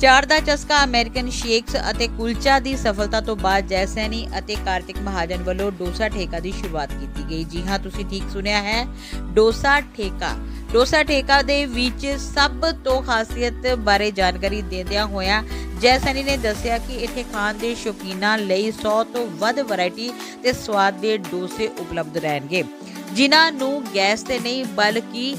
ਚਾਰ ਦਾ ਚਸਕਾ American shakes ਅਤੇ ਕੁਲਚਾ ਦੀ ਸਫਲਤਾ ਤੋਂ ਬਾਅਦ ਜੈ ਅਤੇ ਕਾਰਤਿਕ ਮਹਾਜਨ ਵੱਲੋਂ ਡੋਸਾ ਠੇਕਾ ਦੀ ਸ਼ੁਰੂਆਤ ਕੀਤੀ ਗਈ। ਜੀ ਹਾਂ, ਤੁਸੀਂ ਠੀਕ ਸੁਣਿਆ ਹੈ। ਡੋਸਾ ਠੇਕਾ। ਡੋਸਾ ਠੇਕਾ ਦੇ ਵਿੱਚ ਸਭ ਤੋਂ ਖਾਸੀਅਤ ਬਾਰੇ ਜਾਣਕਾਰੀ ਦਿੰਦਿਆਂ ਹੋਇਆਂ ਜੈ ਨੇ ਦੱਸਿਆ ਕਿ ਇੱਥੇ ਖਾਣ ਦੇ ਸ਼ੌਕੀਨਾਂ ਲਈ 100 ਤੋਂ ਵੱਧ ਵੈਰਾਈਟੀ ਤੇ ਸਵਾਦ ਦੇ ਡੋਸੇ ਉਪਲਬਧ ਰਹਿਣਗੇ। ਜਿਨ੍ਹਾਂ ਨੂੰ ਗੈਸ ਤੇ ਨਹੀਂ, ਬਲਕਿ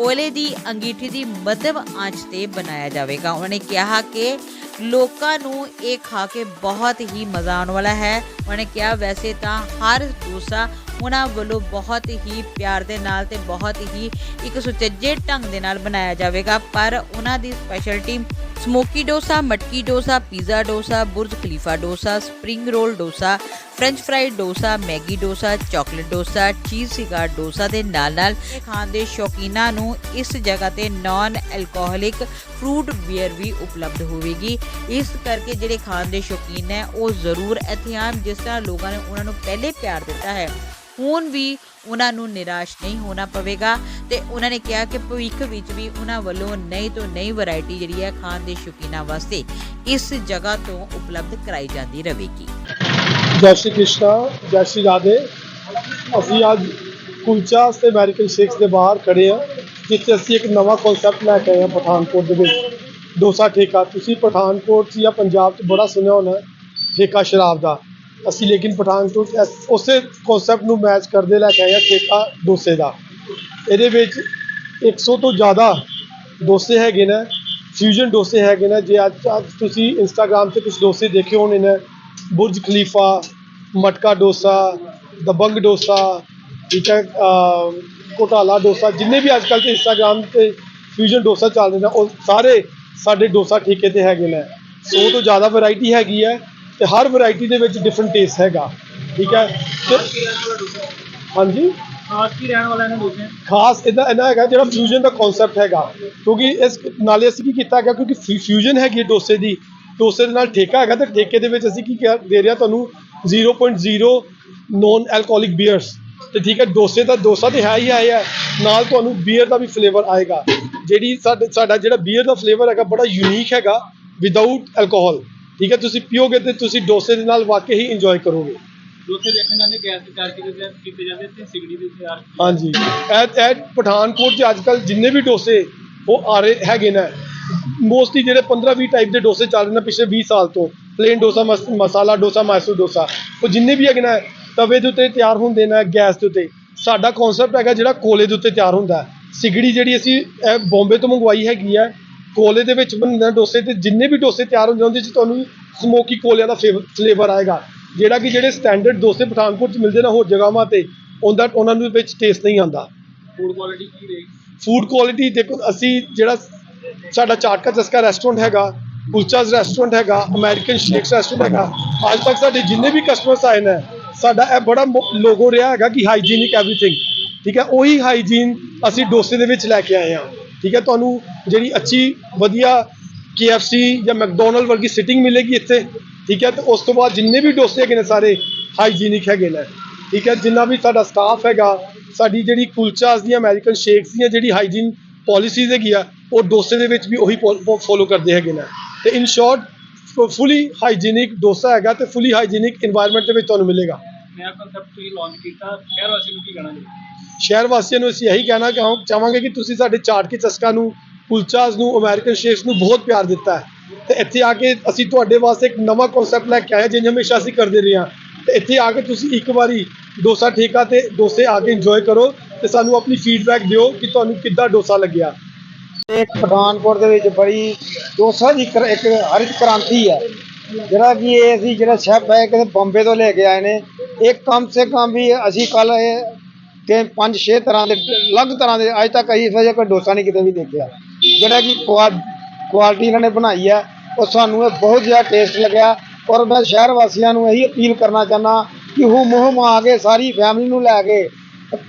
ਕੋਇਲੇ ਦੀ ਅੰਗੀਠੀ ਦੀ ਮੱਧਮ ਆਂਚ ਤੇ ਬਣਾਇਆ ਜਾਵੇਗਾ। ਉਹਨਾਂ ਨੇ ਕਿਹਾ ਕਿ ਲੋਕਾਂ ਨੂੰ ਇਹ ਖਾ ਕੇ ਬਹੁਤ ਹੀ ਮਜ਼ਾ ਆਉਣ ਵਾਲਾ ਹੈ। ਉਹਨਾਂ ਨੇ ਕਿਹਾ, ਵੈਸੇ ਤਾਂ ਹਰ ਡੋਸਾ ਉਹਨਾਂ ਵੱਲੋਂ ਬਹੁਤ ਹੀ ਪਿਆਰ ਦੇ ਨਾਲ ਤੇ ਬਹੁਤ ਹੀ ਇੱਕ ਸੁਚੱਜੇ ਢੰਗ ਦੇ ਨਾਲ ਬਣਾਇਆ ਜਾਵੇਗਾ, ਪਰ ਉਹਨਾਂ ਦੀ speciality smoky dosa ਮਟਕੀ dosa pizza dosa Burj Khalifa dosa spring roll dosa French fried dosa Maggi dosa chocolate dosa cheese cigar dosa ਦੇ ਨਾਲ ਨਾਲ ਖਾਣ ਦੇ ਸ਼ੌਕੀਨਾਂ ਨੂੰ ਇਸ ਜਗ੍ਹਾ ਤੇ ਨਾਨ ਐਲਕੋਹਲਿਕ ਫਰੂਟ ਬੀਅਰ ਵੀ ਉਪਲਬਧ ਹੋਵੇਗੀ ਇਸ ਕਰਕੇ ਜਿਹੜੇ ਖਾਣ ਦੇ ਸ਼ੌਕੀਨ ਹੈ ਉਹ ਜ਼ਰੂਰ ਇੱਥੇ ਆਉਣ ਜਿਸ ਤਰ੍ਹਾਂ ਲੋਕਾਂ ਨੇ ਉਹਨਾਂ ਨੂੰ ਪਹਿਲੇ ਪਿਆਰ ਦਿੱਤਾ ਹੈ ਹੁਣ ਵੀ ਉਹਨਾਂ ਨੂੰ ਨਿਰਾਸ਼ ਨਹੀਂ ਹੋਣਾ ਪਵੇਗਾ ਤੇ ਉਹਨਾਂ ਨੇ ਕਿਹਾ ਕਿ ਭਵਿੱਖ ਵਿੱਚ ਵੀ ਉਹਨਾਂ ਵੱਲੋਂ ਨਈ ਤੋਂ ਨਈ ਵੈਰਾਈਟੀ ਜਿਹੜੀ ਹੈ ਖਾਣ ਦੇ ਸ਼ੌਕੀਨਾਂ ਵਾਸਤੇ ਇਸ ਜਗ੍ਹਾ ਤੋਂ ਉਪਲਬਧ ਕਰਾਈ ਜਾਂਦੀ ਰਹੇਗੀ। ਜੈ ਸ਼੍ਰੀ ਕ੍ਰਿਸ਼ਨਾ, ਜੈ ਸ਼੍ਰੀ ਰਾਧੇ। ਅਸੀਂ ਅੱਜ ਕੁਲਚਾ ਤੇ ਅਮਰੀਕਨ ਸ਼ੇਕਸ ਦੇ ਬਾਹਰ ਖੜੇ ਆ ਜਿੱਥੇ ਅਸੀਂ ਇੱਕ ਨਵਾਂ ਕਨਸੈਪਟ ਲੈ ਕੇ ਆਏ ਹਾਂ ਪਠਾਨਕੋਟ ਦੇ ਵਿੱਚ। ਡੋਸਾ ਠੇਕਾ। ਤੁਸੀਂ ਪਠਾਨਕੋਟ 'ਚ ਜਾਂ ਪੰਜਾਬ 'ਚ ਬੜਾ ਸੁਣਿਆ ਹੋਣਾ ਠੇਕਾ ਸ਼ਰਾਬ ਦਾ। ਅਸੀਂ ਲੇਕਿਨ ਪਠਾਨਕੋਟ 'ਚ ਇਸ- ਉਸੇ ਕਨਸੈਪਟ ਨੂੰ ਮੈਚ ਕਰਦੇ ਲੈ ਕੇ ਆਏ ਹਾਂ ਠੇਕਾ ਡੋਸੇ ਦਾ। ਇਹਦੇ ਵਿੱਚ 100 ਤੋਂ ਜ਼ਿਆਦਾ ਡੋਸੇ ਹੈਗੇ ਨੇ ਫਿਊਜ਼ਨ ਡੋਸੇ ਹੈਗੇ ਨੇ। ਜੇ ਅੱਜ ਅੱਜ ਤੁਸੀਂ ਇੰਸਟਾਗ੍ਰam ਤੇ ਕੁਝ ਡੋਸੇ ਦੇਖੇ ਹੋਣੇ ਨੇ, ਬੁਰਜ ਖਲੀਫਾ, ਮਟਕਾ ਡੋਸਾ, ਦਬੰਗ ਡੋਸਾ, ਠੀਕ ਹੈ, ਅਮ, ਘੋਟਾਲਾ ਡੋਸਾ, ਜਿੰਨੇ ਵੀ ਅੱਜ ਕੱਲ੍ਹ ਤੇ ਇੰਸਟਾਗ੍ਰam ਤੇ ਫਿਊਜ਼ਨ ਡੋਸਾ ਚੱਲਦੇ ਨੇ, ਉਹ ਸਾਰੇ ਸਾਡੇ ਡੋਸਾ ਠੇਕੇ ਤੇ ਹੈਗੇ ਨੇ। 100 ਤੋਂ ਜ਼ਿਆਦਾ ਵੈਰਾਈਟੀ ਹੈਗੀ ਹੈ। ਤੇ ਹਰ ਵੈਰਾਈਟੀ ਦੇ ਵਿੱਚ ਡਿਫਰੈਂਟ ਟੇਸਟ ਹੈਗਾ। ਠੀਕ ਹੈ? ਤੇ ਹਾਂਜੀ? ਖਾਸ ਕੀ ਰਹਿਣ ਵਾਲਾ ਇਹਨਾਂ ਦੋਸ਼ੀਆਂ ਖਾਸ ਇਹਦਾ ਇਹਨਾਂ ਹੈਗਾ ਜਿਹੜਾ ਫਿਊਜ਼ਨ ਦਾ ਕਨਸੈਪਟ ਹੈਗਾ। ਕਿਉਂਕਿ ਇਸ ਨਾਲੇ ਅਸੀਂ ਕੀ ਕੀਤਾ ਹੈਗਾ ਕਿਉਂਕਿ ਫਿਊਜ਼ਨ ਹੈਗੀ ਡੋਸੇ ਦੀ। ਡੋਸੇ ਦੇ ਨਾਲ ਠੇਕਾ ਹੈਗਾ ਤੇ ਠੇਕੇ ਦੇ ਵਿੱਚ ਅਸੀਂ ਕੀ ਦੇ ਰਿਹਾ ਤੁਹਾਨੂੰ 0.0 ਨੋਨ ਐਲਕੋਹਲਿਕ ਬੀਅਰਸ ਤੇ ਠੀਕ ਹੈ ਡੋਸੇ ਦਾ ਡੋਸਾ ਤੇ ਹੈ ਹੀ ਆਇਆ ਨਾਲ ਤੁਹਾਨੂੰ ਬੀਅਰ ਦਾ ਵੀ ਫਲੇਵਰ ਆਏਗਾ। ਜਿਹੜੀ ਸਾਡੇ ਸਾਡਾ ਜਿਹੜਾ ਬੀਅਰ ਦਾ ਫਲੇਵਰ ਹੈਗਾ ਬੜਾ ਯੂਨੀਕ ਹੈਗਾ ਵਿਦਆਊਟ ਐਲਕੋਹਲ ਠੀਕ ਹੈ ਤੁਸੀਂ ਪੀਓਗੇ ਤੇ ਤੁਸੀਂ ਡੋਸੇ ਦੇ ਨਾਲ ਵਾਕਈ ਹੀ ਇੰਜੋਏ ਕਰੋਗੇ। ਦੋਥੇ ਦੇਖਣ ਜਾਂਦੇ ਗੈਸ ਤੇ ਚਾਰ ਕੀਤੇ ਜਾਂ- ਕੀਤੇ ਜਾਂਦੇ ਤੇ ਸਿਗੜੀ ਦੇ ਤਿਆਰ ਹਾਂਜੀ। ਇਹ ਇਹ ਪਠਾਨਕੋਟ 'ਚ ਅੱਜ ਕੱਲ੍ਹ ਜਿੰਨੇ ਵੀ ਡੋਸੇ ਉਹ ਆ ਰਹੇ ਹੈਗੇ ਨੇ। ਮੋਸਟਲੀ ਜਿਹੜੇ 15 20 ਟਾਈਪ ਦੇ ਡੋਸੇ ਚੱਲ ਰਹੇ ਨੇ ਪਿਛਲੇ 20 ਸਾਲ ਤੋਂ। ਪਲੇਨ ਡੋਸਾ ਮਸ- ਮਸਾਲਾ ਡੋਸਾ ਮੈਸੂਰ ਡੋਸਾ। ਉਹ ਜਿੰਨੇ ਵੀ ਹੈਗੇ ਨੇ ਤਵੇ ਦੇ ਉੱਤੇ ਤਿਆਰ ਹੁੰਦੇ ਨੇ ਗੈਸ ਦੇ ਉੱਤੇ। ਸਾਡਾ ਕਨਸੈਪਟ ਹੈਗਾ ਜਿਹੜਾ ਕੋਲੇ ਦੇ ਉੱਤੇ ਤਿਆਰ ਹੁੰਦਾ। ਸਿਗੜੀ ਜਿਹੜੀ ਅਸੀਂ ਇਹ ਬੰਬੇ ਤੋਂ ਮੰਗਵਾਈ ਹੈਗੀ ਹੈ ਕੋਲੇ ਦੇ ਵਿੱਚ ਬਣਦੇ ਡੋਸੇ ਤੇ ਜਿੰਨੇ ਵੀ ਡੋਸੇ ਤਿਆਰ ਹੁੰਦੇ ਉਹਦੇ 'ਚ ਤੁਹਾਨੂੰ ਸਮੋਕੀ ਕੋਲਿਆਂ ਦਾ ਫਲੇਵਰ ਆਏਗਾ। ਜਿਹੜਾ ਕਿ ਜਿਹੜੇ ਸਟੈਂਡਰਡ ਡੋਸੇ ਪਠਾਨਕੋਟ 'ਚ ਮਿਲਦੇ ਨੇ ਹੋਰ ਜਗ੍ਹਾਵਾਂ ਤੇ ਉਹਦਾ ਉਹਨਾਂ ਨੂੰ ਵਿੱਚ ਟੇਸਟ ਨਹੀਂ ਆਉਂਦਾ। ਫੂਡ ਕੁਆਲਿਟੀ ਕੀ ਰਹੇਗੀ? ਫੂਡ ਕੁਆਲਿਟੀ ਦੇਖੋ ਅਸੀਂ ਜਿਹੜਾ ਸਾਡਾ ਚਾਟ ਕਾ ਚਸਕਾ ਰੈਸਟੋਰੈਂਟ ਹੈਗਾ ਕੁਲਚਾਸ ਰੈਸਟੋਰੈਂਟ ਹੈਗਾ ਅਮਰੀਕਨ ਸ਼ੇਕਸ ਰੈਸਟੋਰੈਂਟ ਹੈਗਾ ਅੱਜ ਤੱਕ ਸਾਡੇ ਜਿੰਨੇ ਵੀ ਕਸਟਮਰਸ ਆਏ ਨੇ ਸਾਡਾ ਇਹ ਬੜਾ ਲੋਗੋ ਰਿਹਾ ਹੈਗਾ ਕਿ ਹਾਈਜੀਨਿਕ ਐਵਰੀਥਿੰਗ ਠੀਕ ਹੈ ਉਹੀ ਹਾਈਜੀਨ ਅਸੀਂ ਡੋਸੇ ਦੇ ਵਿੱਚ ਲੈ ਕੇ ਆਏ ਹਾਂ। ਠੀਕ ਹੈ, ਤੁਹਾਨੂੰ ਜਿਹੜੀ ਅੱਛੀ ਵਧੀਆ KFC ਜਾਂ ਮੈਕਡੋਨਲਡ ਵਰਗੀ ਸਿਟਿੰਗ ਮਿਲੇਗੀ ਇੱਥੇ, ਠੀਕ ਹੈ, ਤੇ ਉਸ ਤੋਂ ਬਾਅਦ ਜਿੰਨੇ ਵੀ ਡੋਸੇ ਹੈਗੇ ਨੇ ਸਾਰੇ ਹਾਈਜੀਨਿਕ ਹੈਗੇ ਨੇ, ਠੀਕ ਹੈ, ਜਿੰਨਾ ਵੀ ਸਾਡਾ ਸਟਾਫ ਹੈਗਾ, ਸਾਡੀ ਜਿਹੜੀ ਕੁਲਚਾਸ ਦੀਆਂ ਅਮਰੀਕਨ ਸ਼ੇਕਸ ਦੀਆਂ ਜਿਹੜੀ ਹਾਈਜੀਨ ਪਾਲਿਸੀਜ਼ ਹੈਗੀ ਆ, ਉਹ ਡੋਸੇ ਦੇ ਵਿੱਚ ਵੀ ਉਹੀ ਫੋਲੋ ਕਰਦੇ ਹੈਗੇ ਨੇ। ਤੇ in short fully hygienic dosa ਹੈਗਾ ਤੇ ਫੁੱਲੀ ਹਾਈਜੀਨਿਕ এনवायरमेंट ਦੇ ਵਿੱਚ ਤੁਹਾਨੂੰ ਮਿਲੇਗਾ। ਨਵਾਂ ਕਨਸੈਪਟ ਤੁਸੀਂ ਲਾਂਚ ਕੀਤਾ ਖੈਰ ਵਾਸੀ ਨੂੰ ਕੀ ਕਹਿਣਾ ਜੀ? ਸ਼ਹਿਰ ਵਾਸੀਆਂ ਨੂੰ ਅਸੀਂ ਇਹੀ ਕਹਿਣਾ ਕਿ ਹਾਂ ਚਾਹਾਂਗੇ ਕਿ ਤੁਸੀਂ ਸਾਡੇ ਚਾਟ ਕੇ ਚਸਕਾ ਨੂੰ ਕੁਲਚਾਸ ਨੂੰ ਅਮਰੀਕਨ ਸ਼ੇਕਸ ਨੂੰ ਬਹੁਤ ਪਿਆਰ ਦਿੱਤਾ ਹੈ। ਤੇ ਇੱਥੇ ਆ ਕੇ ਅਸੀਂ ਤੁਹਾਡੇ ਵਾਸਤੇ ਇੱਕ ਨਵਾਂ ਕਨਸੈਪਟ ਲੈ ਕੇ ਆਏ ਹਾਂ, ਜਿੰਜ ਹਮੇਸ਼ਾ ਅਸੀਂ ਕਰਦੇ ਰਹੇ ਹਾਂ। ਤੇ ਇੱਥੇ ਆ ਕੇ ਤੁਸੀਂ ਇੱਕ ਵਾਰੀ ਡੋਸਾ ਠੇਕਾ ਤੇ ਡੋਸੇ ਆ ਕੇ ਇੰਜੋਏ ਕਰੋ ਤੇ ਸਾਨੂੰ ਆਪਣੀ ਫੀਡਬੈਕ ਦਿਓ ਕਿ ਤੁਹਾਨੂੰ ਕਿੱਦਾਂ ਡੋਸਾ ਲੱਗਿਆ। ਇੱਕ ਪਠਾਨਕੋਟ ਦੇ ਵਿੱਚ ਬੜੀ ਡੋਸਾ ਦੀ ਕ੍ਰ- ਇੱਕ ਹਰਿਤ ਕ੍ਰਾਂਤੀ ਹੈ। ਜਿਹੜਾ ਕਿ ਇਹ ਅਸੀਂ ਜਿਹੜਾ ਸ਼ੈਫ ਹੈ ਕਿ ਬੰਬੇ ਤੋਂ ਲੈ ਕੇ ਆਏ ਨੇ। ਇਹ ਕਮ ਸੇ ਕਮ ਵੀ ਅਸੀਂ ਕੱਲ ਇਹ ਤੇ ਪੰਜ ਛੇ ਤਰ੍ਹਾਂ ਦੇ ਅਲੱਗ ਤਰ੍ਹਾਂ ਦੇ ਅੱਜ ਤੱਕ ਅਸੀਂ ਇਹੋ ਜਿਹਾ ਕੋਈ ਡੋਸਾ ਨਹੀਂ ਕਿਤੇ ਵੀ ਦੇਖਿਆ। ਜਿਹੜਾ ਕਿ ਕੁਆਲਿਟੀ ਇਹਨਾਂ ਨੇ ਬਣਾਈ ਹੈ ਉਹ ਸਾਨੂੰ ਇਹ ਬਹੁਤ ਜ਼ਿਆਦਾ ਟੇਸਟ ਲੱਗਿਆ ਔਰ ਮੈਂ ਸ਼ਹਿਰ ਵਾਸੀਆਂ ਨੂੰ ਇਹੀ ਅਪੀਲ ਕਰਨਾ ਚਾਹੁੰਦਾ ਕਿ ਹੂ ਮੁਹਮ ਆ ਕੇ ਸਾਰੀ ਫੈਮਿਲੀ ਨੂੰ ਲੈ ਕੇ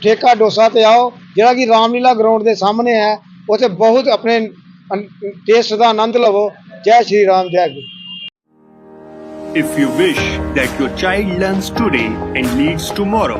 ਠੇਕਾ ਡੋਸਾ ਤੇ ਆਓ ਜਿਹੜਾ ਕਿ ਰਾਮਲੀਲਾ ਗਰਾਊਂਡ ਦੇ ਸਾਹਮਣੇ ਹੈ ਉੱਥੇ ਬਹੁਤ ਆਪਣੇ ਟੇਸਟ ਦਾ ਆਨੰਦ ਲਵੋ। ਜੈ ਸ਼੍ਰੀ ਰਾਮ ਜੈ ਗੁਰੂ। If you wish that your child learns today and leads tomorrow,